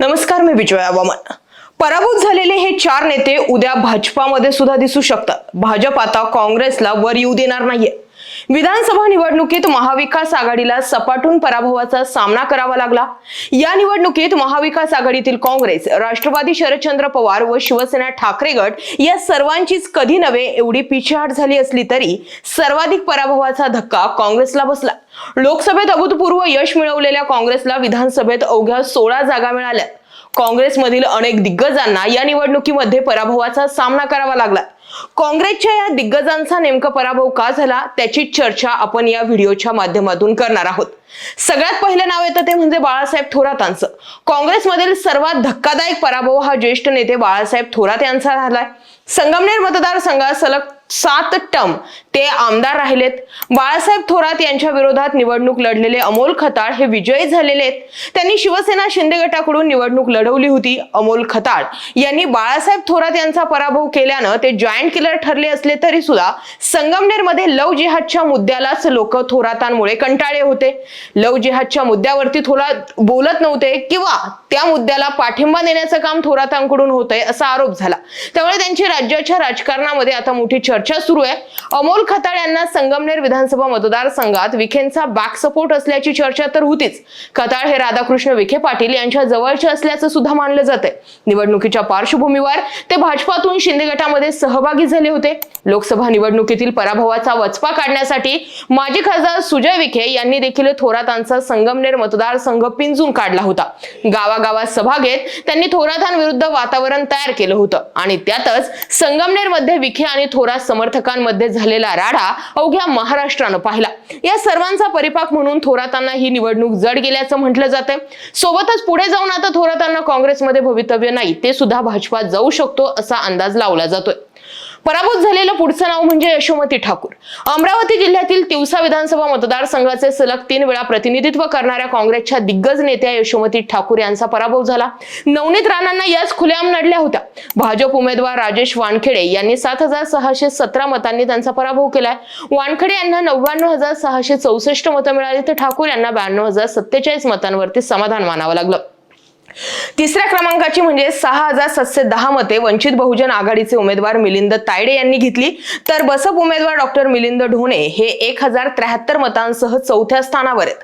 नमस्कार मी विजया वामन पराभूत झालेले हे चार नेते उद्या भाजपामध्ये सुद्धा दिसू शकतात. भाजप आता काँग्रेसला वर येऊ देणार नाहीये. विधानसभा निवडणुकीत महाविकास आघाडीला सपाटून पराभवाचा सामना करावा लागला. या निवडणुकीत महाविकास आघाडीतील काँग्रेस राष्ट्रवादी शरदचंद्र पवार व शिवसेना ठाकरे गट या सर्वांचीच कधी नव्हे एवढी पिछेहाट झाली असली तरी सर्वाधिक पराभवाचा धक्का काँग्रेसला बसला. लोकसभेत अभूतपूर्व यश मिळवलेल्या काँग्रेसला विधानसभेत अवघ्या सोळा जागा मिळाल्या. काँग्रेसमधील अनेक दिग्गजांना या निवडणुकीमध्ये पराभवाचा सामना करावा लागला. काँग्रेसच्या या दिग्गजांचा नेमका पराभव का झाला त्याची चर्चा आपण या व्हिडिओच्या माध्यमातून करणार आहोत. सगळ्यात पहिलं नाव येतं ते म्हणजे बाळासाहेब थोरातांचं. काँग्रेसमधील सर्वात धक्कादायक पराभव हा ज्येष्ठ नेते बाळासाहेब थोरात यांचा झालाय. संगमनेर मतदारसंघात सलग सात टर्म ते आमदार राहिलेत. बाळासाहेब थोरात यांच्या विरोधात निवडणूक लढलेले अमोल खताळ हे विजयी झालेले आहेत. त्यांनी शिवसेना शिंदे गटाकडून निवडणूक लढवली होती अमोल खताळ. यांनी बाळासाहेब थोरात यांचा पराभव केल्यानं ते जॉईंट किलर ठरले असले तरी सुद्धा संगमनेरमध्ये लव जिहादच्या मुद्द्यालाच लोक थोरातांमुळे कंटाळे होते. लव जिहादच्या मुद्द्यावरती थोरात बोलत नव्हते किंवा त्या मुद्द्याला पाठिंबा देण्याचं काम थोरातांकडून होतंय असा आरोप झाला. त्यामुळे त्यांची राज्याच्या राजकारणामध्ये आता मोठी चर्चा चर्चा सुरू आहे. अमोल खताळ यांना संगमनेर विधानसभा मतदारसंघात विखेंचा बॅक सपोर्ट असल्याची चर्चा तर होतीच. खताळ हे राधाकृष्ण विखे पाटील यांच्या जवळचे असल्याचं सुद्धा मानलं जाते निवडणुकीच्या पार्श्वभूमीवर ते भाजपातून शिंदे गटामध्ये सहभागी झाले होते. लोकसभा निवडणुकीतील पराभवाचा वचपा काढण्यासाठी माजी खासदार सुजय विखे यांनी देखील थोरातांचा संगमनेर मतदारसंघ पिंजून काढला होता. गावागावात सभा घेत त्यांनी थोरातांविरुद्ध वातावरण तयार केलं होतं. आणि त्यातच संगमनेरमध्ये विखे आणि थोरात समर्थकांमध्ये झालेला राडा अवघ्या महाराष्ट्रानं पाहिला. या सर्वांचा परिपाक म्हणून थोरातांना ही निवडणूक जड गेल्याचं म्हटलं जातंय. सोबतच पुढे जाऊन आता थोरातांना काँग्रेसमध्ये भवितव्य नाही ते सुद्धा भाजपात जाऊ शकतो असा अंदाज लावला जातोय. पराभूत झालेलं पुढचं नाव म्हणजे यशोमती ठाकूर. अमरावती जिल्ह्यातील तिवसा विधानसभा मतदारसंघाचे सलग तीन वेळा प्रतिनिधित्व करणाऱ्या काँग्रेसच्या दिग्गज नेत्या यशोमती ठाकूर यांचा पराभव झाला. नवनीत राणांना याच खुलेआम नडल्या होत्या. भाजप उमेदवार राजेश वानखेडे यांनी सात हजार सहाशे सतरा मतांनी त्यांचा पराभव केलाय. वानखेडे यांना नव्याण्णव हजार सहाशे चौसष्ट मतं मिळाली तर ठाकूर यांना ब्याण्णव हजार सत्तेचाळीस मतांवरती समाधान मानावं लागलं. तिसऱ्या क्रमांकाची म्हणजे सहा हजार सातशे दहा मते वंचित बहुजन आघाडीचे उमेदवार मिलिंद तायडे यांनी घेतली. तर बसप उमेदवार डॉक्टर मिलिंद ढोणे हे एक हजार त्र्याहत्तर मतांसह चौथ्या स्थानावर आहेत.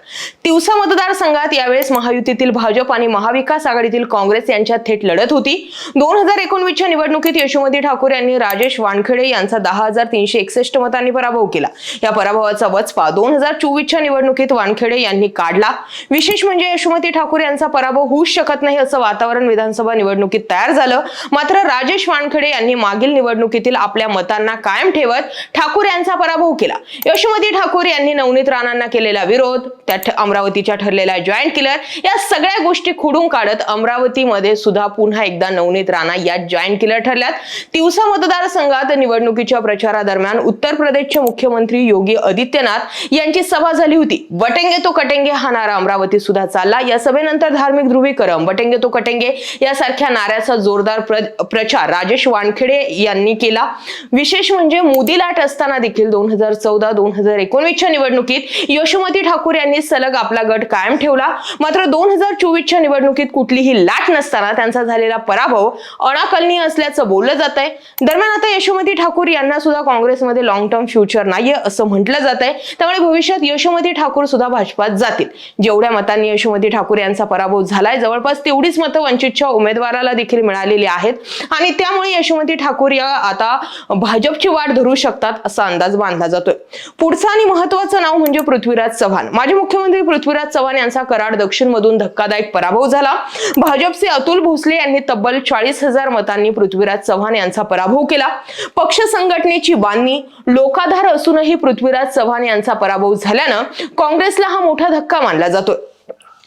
तिवसा मतदारसंघात यावेळेस महायुतीतील भाजप आणि महाविकास आघाडीतील काँग्रेस यांच्यात थेट लढत होती. दोन हजार एकोणवीसच्या निवडणुकीत यशोमती ठाकूर यांनी राजेश वानखेडे यांचा दहा हजार तीनशे एकसष्ट मतांनी पराभव केला. या पराभवाचा वचपा दोन हजार चोवीसच्या निवडणुकीत वानखेडे यांनी काढला. विशेष म्हणजे यशोमती ठाकूर यांचा पराभव होऊ शकत नाही असं वातावरण विधानसभा निवडणुकीत तयार झालं. मात्र राजेश वानखडे यांनी मागील निवडणुकीतील आपल्या मतांना कायम ठेवत ठाकूर यांचा पराभव केला. यशोमती ठाकूर यांनी नवनीत राणांना केलेला विरोध त्या अमरावतीच्या ठरलेला जॉईंट किलर या सगळ्या गोष्टी खुडून काढत अमरावतीमध्ये सुद्धा पुन्हा एकदा नवनीत राणा या जॉईंट किलर ठरल्यात. तिवसा मतदारसंघात निवडणुकीच्या प्रचारादरम्यान उत्तर प्रदेशचे मुख्यमंत्री योगी आदित्यनाथ यांची सभा झाली होती. वटेंगे तो कटेंगे हा नारा अमरावती सुद्धा चालला. या सभेनंतर धार्मिक ध्रुवीकरण बटेंगे तो कटेंगे. यासारख्या नाऱ्याचा जोरदार प्र- प्रचार राजेश वानखेडे यांनी केला. विशेष म्हणजे मोदी लाट असताना देखील दोन हजार चौदा दोन हजार एकोणवीसच्या निवडणुकीत यशोमती ठाकूर यांनी सलग आपला गट कायम ठेवला. मात्र दोन हजार चोवीसच्या निवडणुकीत कुठलीही लाट नसताना त्यांचा झालेला पराभव अनाकलनीय असल्याचं बोललं जात आहे दरम्यान आता यशोमती ठाकूर यांना सुद्धा काँग्रेसमध्ये लॉंग टर्म फ्युचर नाहीये असं म्हटलं जात आहे त्यामुळे भविष्यात यशोमती ठाकूर सुद्धा भाजपात जातील. जेवढ्या मतांनी यशोमती ठाकूर यांचा पराभव झालाय जवळपास तेवढीच मतं वंचितच्या उमेदवाराला देखील मिळालेली आहेत. आणि त्यामुळे यशोमती ठाकूर या आता भाजपची वाट धरू शकतात असा अंदाज बांधला जातोय. पुढचं आणि महत्वाचं नाव म्हणजे पृथ्वीराज चव्हाण. माजी मुख्यमंत्री पृथ्वीराज चव्हाण यांचा कराड दक्षिण मधून धक्कादायक पराभव झाला. भाजपचे अतुल भोसले यांनी तब्बल चाळीस हजार मतांनी पृथ्वीराज चव्हाण यांचा पराभव केला. पक्ष संघटनेची बांधणी लोकाधार असूनही पृथ्वीराज चव्हाण यांचा पराभव झाल्यानं काँग्रेसला हा मोठा धक्का मानला जातोय.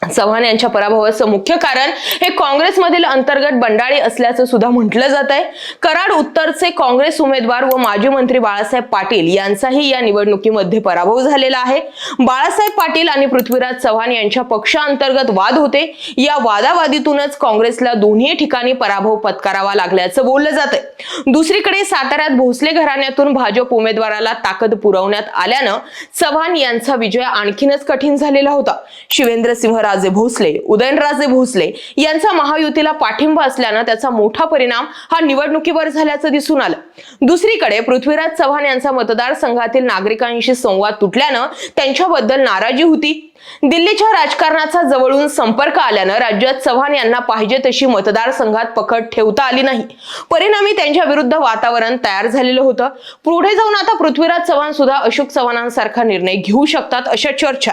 चव्हाण यांच्या पराभवाचं मुख्य कारण हे काँग्रेसमधील अंतर्गत बंडाळी असल्याचं सुद्धा म्हटलं जात आहे. कराड उत्तरचे काँग्रेस उमेदवार व माजी मंत्री बाळासाहेब पाटील यांचाही या निवडणुकीमध्ये पराभव झालेला आहे. बाळासाहेब पाटील आणि पृथ्वीराज चव्हाण यांच्या पक्षांतर्गत वाद होते. या वादावादीतूनच काँग्रेसला दोन्ही ठिकाणी पराभव पत्करावा लागल्याचं बोललं जात आहे. दुसरीकडे साताऱ्यात भोसले घराण्यातून भाजप उमेदवाराला ताकद पुरवण्यात आल्यानं चव्हाण यांचा विजय आणखीनच कठीण झालेला होता. शिवेंद्रसिंह राजे भोसले उदयनराजे भोसले यांचा महायुतीला पाठिंबा असल्यानं त्याचा मोठा परिणाम हा निवडणुकीवर झाल्याचं दिसून आलं. दुसरीकडे पृथ्वीराज चव्हाण यांचा मतदारसंघातील नागरिकांशी संवाद तुटल्यानं त्यांच्याबद्दल नाराजी होती. दिल्लीच्या राजकारणाचा जवळून संपर्क आल्यानं राज्यात चव्हाण यांना पाहिजे तशी मतदारसंघात पकड ठेवता आली नाही. परिणामी त्यांच्या विरुद्ध वातावरण तयार झालेलं होतं. पुढे जाऊन आता पृथ्वीराज चव्हाण सुद्धा अशोक चव्हाणांसारखा निर्णय घेऊ शकतात अशा चर्चा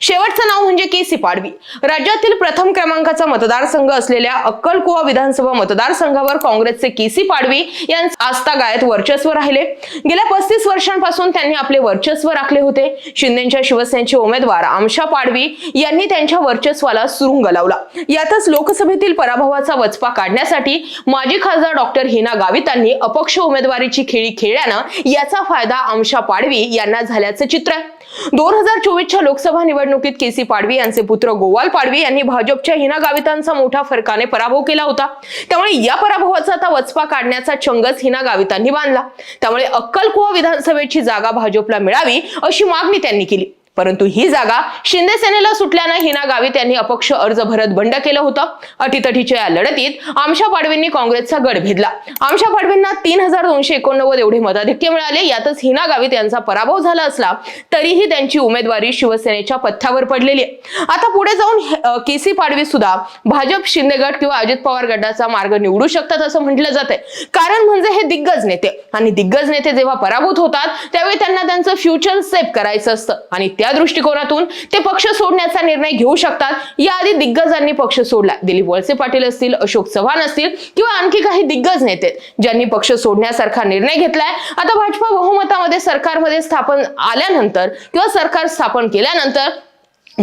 शेवटचं नाव म्हणजे केसी पाडवी. राज्यातील प्रथम क्रमांकाचा मतदारसंघ असलेल्या अक्कलकुवा विधानसभा मतदारसंघावर काँग्रेसचे केसी पाडवी यांचं आस्थागायत वर्चस्व राहिले. गेल्या पस्तीस वर्षांपासून त्यांनी आपले वर्चस्व राखले होते. शिंदेच्या शिवसेनेचे उमेदवार आमशा पाडवी यांनी त्यांच्या वर्चस्वाला सुरुंग लावला. यातच लोकसभेतील पराभवाचा वचपा काढण्यासाठी माजी खासदार डॉक्टर हिना गावितांनी अपक्ष उमेदवारीची खेळी खेळल्यानं याचा फायदा आमशा पाडवी यांना झाल्याचं चित्र आहे. दोन हजार चोवीसच्या लोकसभा निवडणुकीत केसी पाडवी यांचे पुत्र गोवाल पाडवी यांनी भाजपच्या हिना गावितांचा मोठा फरकाने पराभव केला होता. त्यामुळे या पराभवाचा आता वचपा काढण्याचा चंगच हिना गावितांनी बांधला. त्यामुळे अक्कलकुवा विधानसभेची जागा भाजपला मिळावी अशी मागणी त्यांनी केली. परंतु ही जागा शिंदे सेनेला सुटल्यानं हिना गावित यांनी अपक्ष अर्ज भरत बंड केलं होतं. अटीतटीच्या या लढतीत आमशा पाडवींनी काँग्रेसचा गड भेदला. आमशा पाडवींना तीन हजार दोनशे एकोणनव्वद एवढे मताधिक्य मिळाले. यातच हिना गावित यांचा पराभव झाला असला तरीही त्यांची उमेदवारी शिवसेनेच्या पथ्यावर पडलेली आहे. आता पुढे जाऊन के केसी पाडवी सुद्धा भाजप शिंदे गट किंवा अजित पवार गटाचा मार्ग निवडू शकतात असं म्हटलं जातंय. कारण म्हणजे हे दिग्गज नेते. आणि दिग्गज नेते जेव्हा पराभूत होतात त्यावेळी त्यांना त्यांचं फ्युचर सेफ करायचं असतं. आणि त्या दृष्टिकोनातून ते पक्ष सोडण्याचा निर्णय घेऊ शकतात. याआधी दिग्गजांनी पक्ष सोडला. दिलीप वळसे पाटील असतील अशोक चव्हाण असतील किंवा आणखी काही दिग्गज नेते ज्यांनी पक्ष सोडण्यासारखा निर्णय घेतलाय. आता भाजपा बहुमतामध्ये सरकारमध्ये स्थापन आल्यानंतर किंवा सरकार स्थापन केल्यानंतर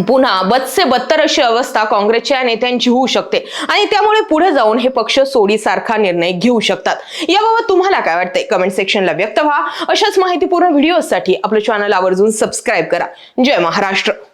पुन्हा बदसे बत्तर अशी अवस्था काँग्रेसच्या नेत्यांची होऊ शकते. आणि त्यामुळे पुढे जाऊन हे पक्ष सोडीसारखा निर्णय घेऊ शकतात. याबाबत तुम्हाला काय वाटतंय? कमेंट सेक्शनला व्यक्त व्हा. अशाच माहितीपूर्ण व्हिडिओसाठी आपलं चॅनल आवर्जून सबस्क्राईब करा. जय महाराष्ट्र.